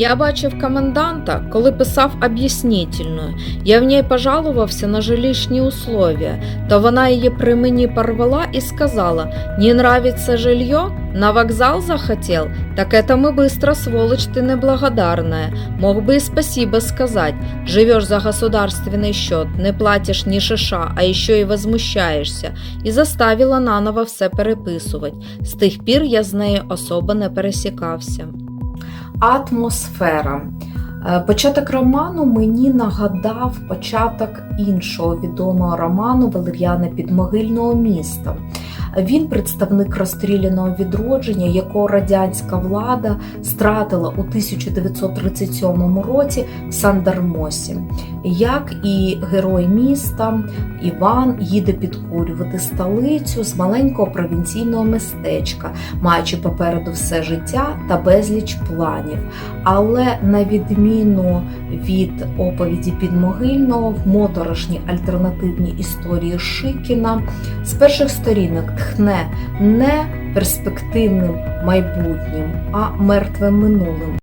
Я бачив коменданта, коли писав об'яснительну. Я в ній пожалувався на жилищні условия, то вона її при мені порвала і сказала: «Не нравится жилье? На вокзал захотел? Так это мы быстро, сволочь ты неблагодарная. Мог бы и спасибо сказать. Живешь за государственный счет, не платишь ни шиша, а еще и возмущаешься. І заставила наново все переписувати. З тих пір я з нею особо не пересікався. Атмосфера. Е, Початок роману мені нагадав початок іншого відомого роману Валер'яна Підмогильного міста. Він представник розстріляного відродження, якого радянська влада стратила у 1937 році в Сандармосі. Як і герой міста Іван їде підкурювати столицю з маленького провінційного містечка, маючи попереду все життя та безліч планів. Але на відміну від оповіді підмогильного в моторошній альтернативній історії Шикіна з перших сторінок тхне не перспективним майбутнім, а мертвим минулим.